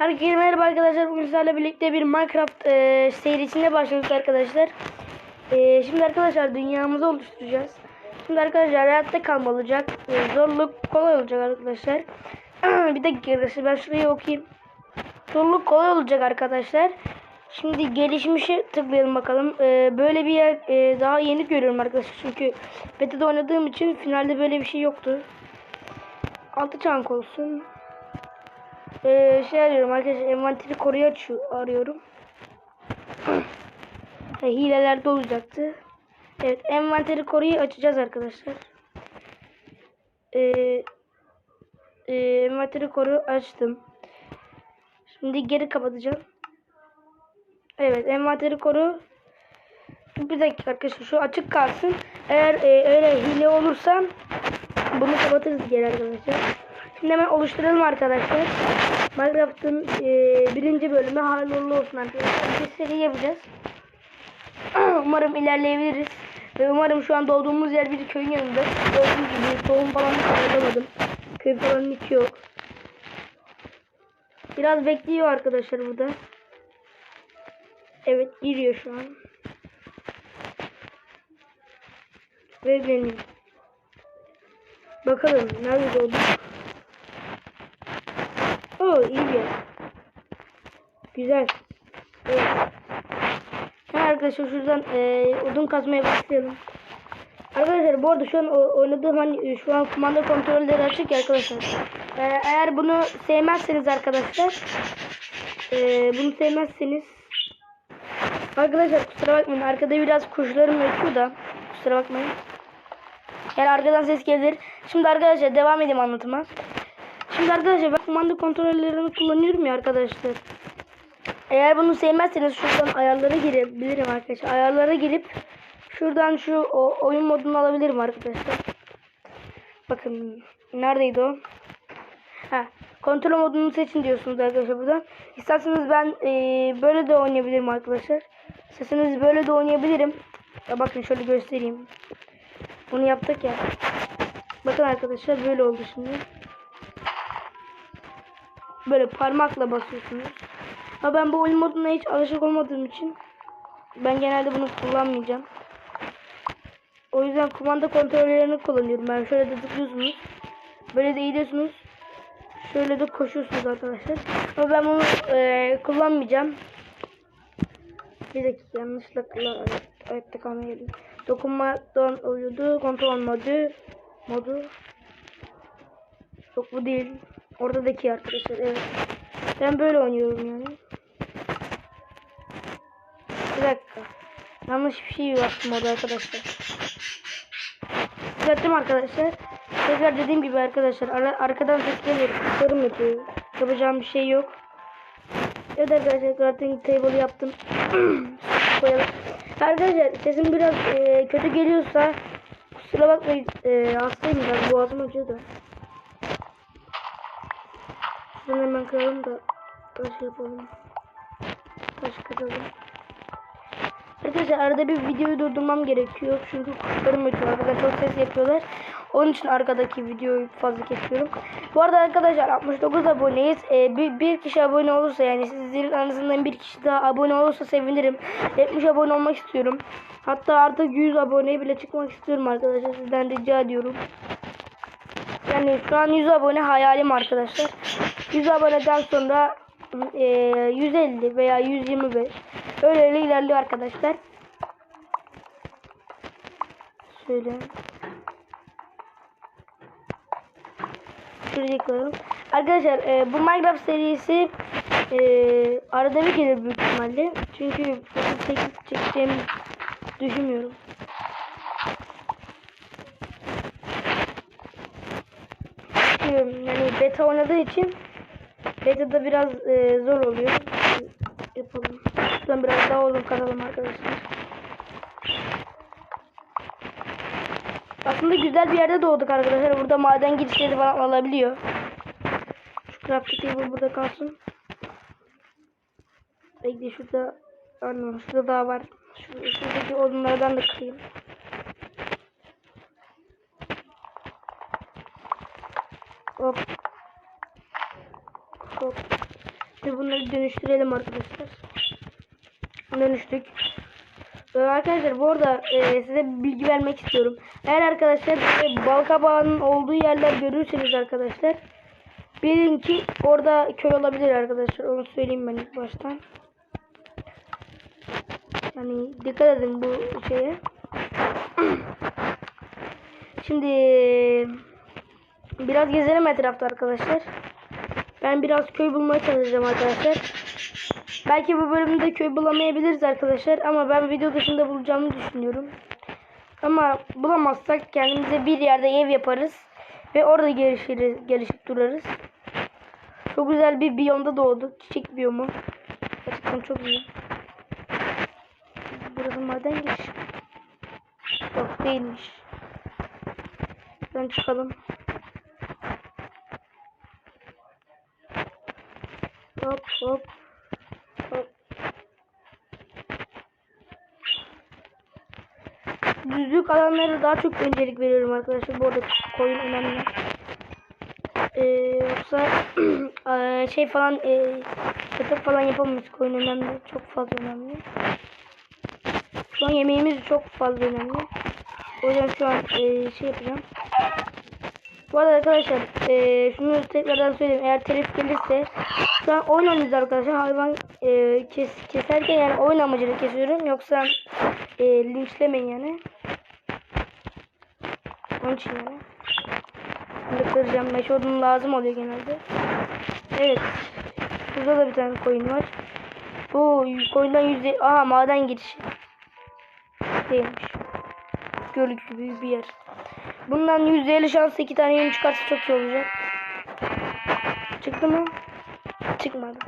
Herkese merhaba arkadaşlar. Bugün sizlerle birlikte bir Minecraft e, serisine başlıyoruz arkadaşlar. E, şimdi arkadaşlar dünyamızı oluşturacağız. Şimdi arkadaşlar hayatta kalma olacak. E, zorluk kolay olacak arkadaşlar. bir dakika arkadaşlar ben şurayı okuyayım. Zorluk kolay olacak arkadaşlar. Şimdi gelişmişe tıklayalım bakalım. E, böyle bir yer e, daha yeni görüyorum arkadaşlar. Çünkü beta'da oynadığım için finalde böyle bir şey yoktu. Altı çank olsun. Ee, şey arıyorum arkadaşlar envanteri koruyu açıyor, arıyorum. e, hilelerde olacaktı. Evet envanteri koruyu açacağız arkadaşlar. Ee, e, envanteri koru açtım. Şimdi geri kapatacağım. Evet envanteri koru. Bir dakika arkadaşlar şu açık kalsın. Eğer e, öyle hile olursa bunu kapatırız geri arkadaşlar. Şimdi hemen oluşturalım arkadaşlar. Minecraft'ın e, birinci bölümü hayırlı olsun arkadaşlar. Bir seri yapacağız. umarım ilerleyebiliriz. Ve umarım şu an doğduğumuz yer bir köyün yanında. Gördüğünüz gibi tohum falan ayarlamadım. Köy falan hiç yok. Biraz bekliyor arkadaşlar burada. Evet giriyor şu an. Ve benim. Bakalım nerede doğduk. Oo iyi bir. Güzel. Evet. Hemen arkadaşlar şuradan e, odun kazmaya başlayalım. Arkadaşlar bu arada şu an oynadığım hani e, şu an kumanda kontrolleri açık ya arkadaşlar. E, eğer bunu sevmezseniz arkadaşlar e, bunu sevmezseniz Arkadaşlar kusura bakmayın arkada biraz kuşlarım ötüyor da kusura bakmayın. Eğer arkadan ses gelir. Şimdi arkadaşlar devam edeyim anlatıma. Şimdi arkadaşlar ben kumanda kontrollerini kullanıyorum ya arkadaşlar. Eğer bunu sevmezseniz şuradan ayarlara girebilirim arkadaşlar. Ayarlara girip şuradan şu o, oyun modunu alabilirim arkadaşlar. Bakın neredeydi o? Ha, kontrol modunu seçin diyorsunuz arkadaşlar buradan. İsterseniz ben e, böyle de oynayabilirim arkadaşlar. İsterseniz böyle de oynayabilirim. Ya bakın şöyle göstereyim. Bunu yaptık ya. Bakın arkadaşlar böyle oldu şimdi. Böyle parmakla basıyorsunuz. Ama ben bu oyun moduna hiç alışık olmadığım için ben genelde bunu kullanmayacağım. O yüzden kumanda kontrollerini kullanıyorum. Ben şöyle de tıklıyorsunuz. Böyle de eğiliyorsunuz. Şöyle de koşuyorsunuz arkadaşlar. Ama ben bunu e, kullanmayacağım. Bir dakika yanlışlıkla ayakta kalmaya geldim. Dokunmadan uyudu. Kontrol modu. Modu. Yok bu değil. Oradaki arkadaşlar evet. Ben böyle oynuyorum yani. Bir dakika. Yanlış bir şey yaptım orada arkadaşlar. Düzelttim arkadaşlar. Tekrar dediğim gibi arkadaşlar ara, arkadan ses gelir. Sorun yapıyor. Yapacağım bir şey yok. Evet arkadaşlar crafting table yaptım. Koyalım. Arkadaşlar sesim biraz e, kötü geliyorsa kusura bakmayın. E, hastayım ben boğazım acıyor da. Şunu hemen kıralım da taş yapalım. Taş kıralım. Arkadaşlar arada bir videoyu durdurmam gerekiyor. Çünkü kuşlarım ötüyor. Arkadaşlar çok ses yapıyorlar. Onun için arkadaki videoyu fazla kesiyorum. Bu arada arkadaşlar 69 aboneyiz. Ee, bir, bir kişi abone olursa yani sizlerin arasından bir kişi daha abone olursa sevinirim. 70 abone olmak istiyorum. Hatta artık 100 aboneye bile çıkmak istiyorum arkadaşlar. Sizden rica ediyorum. Yani şu an 100 abone hayalim arkadaşlar. 100 aboneden sonra e, 150 veya 125 öyle ilerliyor arkadaşlar. Şöyle. Şuraya koyalım. Arkadaşlar e, bu Minecraft serisi e, arada bir gelir büyük ihtimalle. Çünkü tek çekeceğimi düşünmüyorum. Yani beta oynadığı için beta'da biraz e, zor oluyor. Yapalım. Şuradan biraz daha uzun katalım arkadaşlar. Aslında güzel bir yerde doğduk arkadaşlar. Burada maden girişleri falan alabiliyor. Şu crafting table burada kalsın. Bekle şurada anladım. Şurada daha var. Şu, şuradaki odunlardan da kırayım. Hop. Hop. Şimdi bunları dönüştürelim arkadaşlar. Dönüştük. Ee, arkadaşlar bu arada e, size bilgi vermek istiyorum. Eğer arkadaşlar e, balkabağının olduğu yerler görürseniz arkadaşlar bilin ki orada köy olabilir arkadaşlar. Onu söyleyeyim ben ilk baştan. Yani dikkat edin bu şeye. Şimdi biraz gezelim etrafta arkadaşlar. Ben biraz köy bulmaya çalışacağım arkadaşlar. Belki bu bölümde köy bulamayabiliriz arkadaşlar ama ben video dışında bulacağımı düşünüyorum. Ama bulamazsak kendimize bir yerde ev yaparız ve orada gelişiriz, gelişip durarız. Çok güzel bir biyomda doğduk. Çiçek biyomu. Gerçekten çok iyi. Burası maden giriş. Yok değilmiş. Buradan çıkalım. Hop hop. Hop. Düzlük alanlara daha çok öncelik veriyorum arkadaşlar. Bu arada koyun önemli. Ee, yoksa şey falan eee yatak falan yapamayız. Koyun önemli. Çok fazla önemli. Şu an yemeğimiz çok fazla önemli. O yüzden şu an eee, şey yapacağım. Bu arada arkadaşlar eee şunu tekrardan söyleyeyim. Eğer telif gelirse şu an oyun arkadaşlar. Hayvan eee, kes, keserken yani oyun amacıyla kesiyorum. Yoksa eee linçlemeyin yani. Onun için yani. Şimdi kıracağım. Meşe odunu lazım oluyor genelde. Evet. Burada da bir tane koyun var. Bu koyundan yüzde... Aha maden girişi. Değilmiş. Göl gibi bir yer. Bundan yüzde elli şansla iki tane yeni çıkarsa çok iyi olacak. Çıktı mı? Çıkmadı.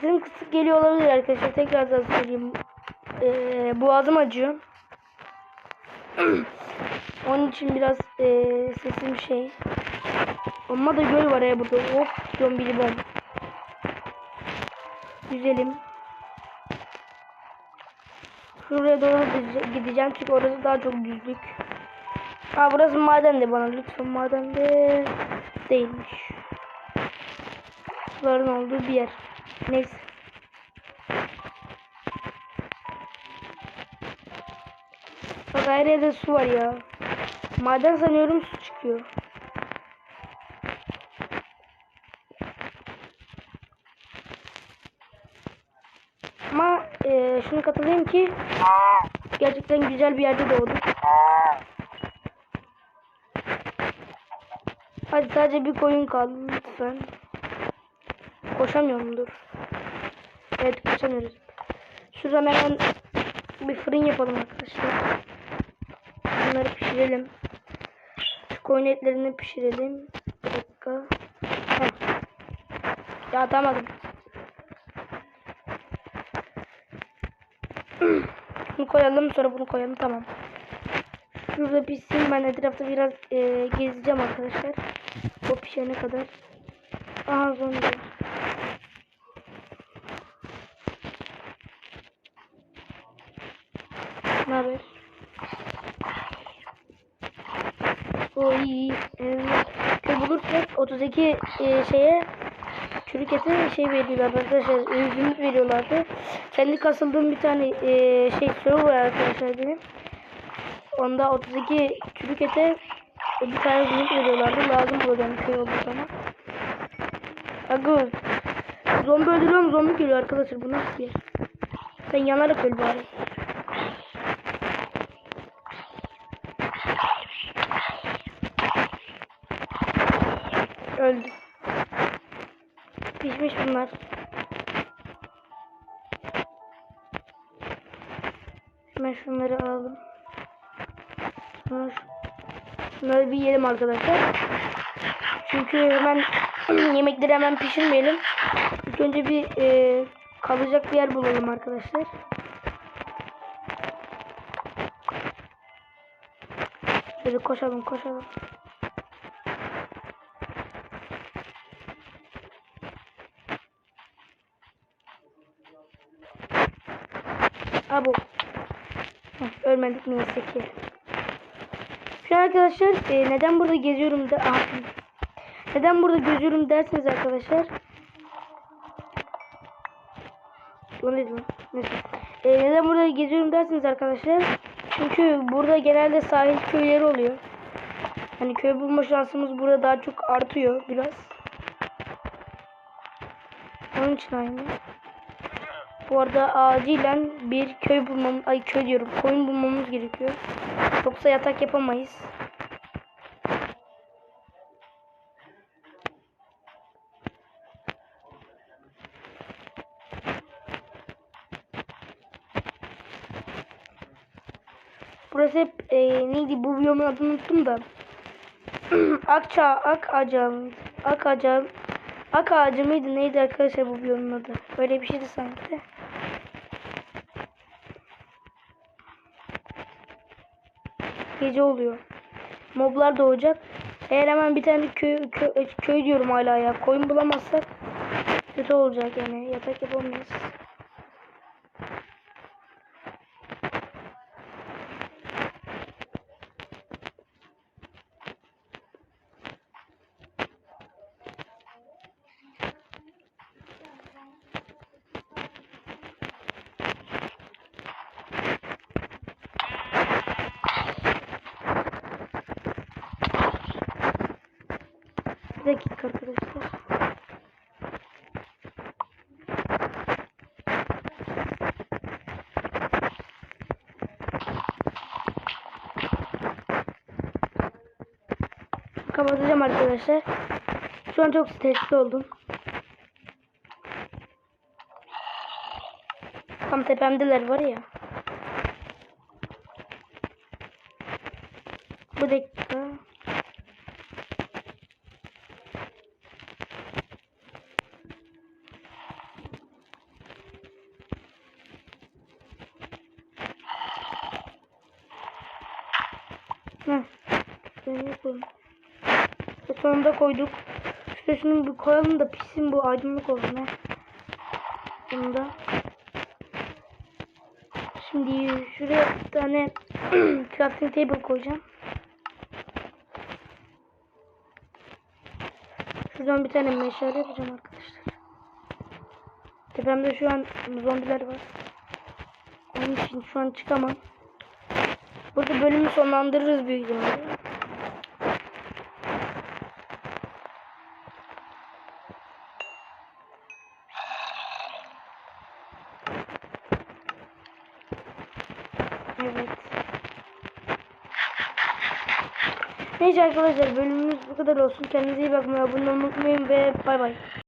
Sesim kısık geliyor olabilir arkadaşlar. Tekrardan söyleyeyim. Ee, boğazım acıyor. Onun için biraz eee sesim şey. Ama da göl var ya burada. Hop zombili bom. Güzelim. Şuraya doğru gidece- gideceğim çünkü orası daha çok düzlük. Ha burası maden de bana lütfen maden de değilmiş. Suların olduğu bir yer. Neyse. Bak her su var ya. Maden sanıyorum su çıkıyor. Ama eee, şunu katılayım ki gerçekten güzel bir yerde doğduk. Hadi sadece bir koyun kaldı lütfen. Koşamıyorum dur. Evet koşamıyoruz. Şuradan hemen bir fırın yapalım arkadaşlar. Bunları pişirelim. Şu koyun etlerini pişirelim. Bir dakika. Heh. Ya atamadım. Bunu koyalım sonra bunu koyalım tamam. Şurada pişsin ben etrafta biraz e, gezeceğim arkadaşlar. O pişene kadar. Aha zombi. Ne haber? O iyi. Ee, bulursak 32 e, şeye çürük şey veriyorlar arkadaşlar. Zümrüt veriyorlardı. Kendi kasıldığım bir tane e, şey soru var arkadaşlar benim. Onda 32 çürük bir tane zümrüt veriyorlardı. Lazım bulacağım köy olduğu zaman. Aga zombi öldürüyorum zombi geliyor arkadaşlar. Bu nasıl bir yer? Sen yanarak öl bari. Öldü. Pişmiş bunlar. Hemen şunları alalım. Şunları, şunları bir yiyelim arkadaşlar. Çünkü hemen yemekleri hemen pişirmeyelim. İlk önce bir e, kalacak bir yer bulalım arkadaşlar. Şöyle koşalım koşalım. Abo. Heh, ölmedik neyse ki. Şu arkadaşlar e, neden burada geziyorum da ah, neden burada geziyorum derseniz arkadaşlar Neyse. E, neden burada geziyorum derseniz arkadaşlar çünkü burada genelde sahil köyleri oluyor. Hani köy bulma şansımız burada daha çok artıyor biraz. Onun için aynı. Bu arada acilen bir köy bulmamız, ay köy diyorum, koyun bulmamız gerekiyor. Yoksa yatak yapamayız. Burası hep e, neydi bu biyomun adını unuttum da. Akça, ak ağacı mıydı? Ak ağacı, ak ağacı mıydı neydi arkadaşlar bu biyomun adı? Böyle bir şeydi sanki de. Gece oluyor. Moblar doğacak. Eğer hemen bir tane köy, köy, köy diyorum hala ya. Koyun bulamazsak kötü olacak yani. Yatak yapamayız. Bir dakika arkadaşlar. Kapatacağım arkadaşlar. Şu an çok stresli oldum. Tam tepemdeler var ya. Bu dakika. Heh. Şöyle koyalım. Ve sonunda koyduk. Şöyle şunu bir koyalım da pişsin bu aydınlık olsun. Bunu. Şimdi şuraya bir tane crafting table koyacağım. Şuradan bir tane meşale yapacağım arkadaşlar. Tepemde şu an zombiler var. Onun için şu an çıkamam. Burada bölümü sonlandırırız büyük ihtimalle. Evet. Neyse arkadaşlar bölümümüz bu kadar olsun. Kendinize iyi bakmayı, abone olmayı unutmayın ve bay bay.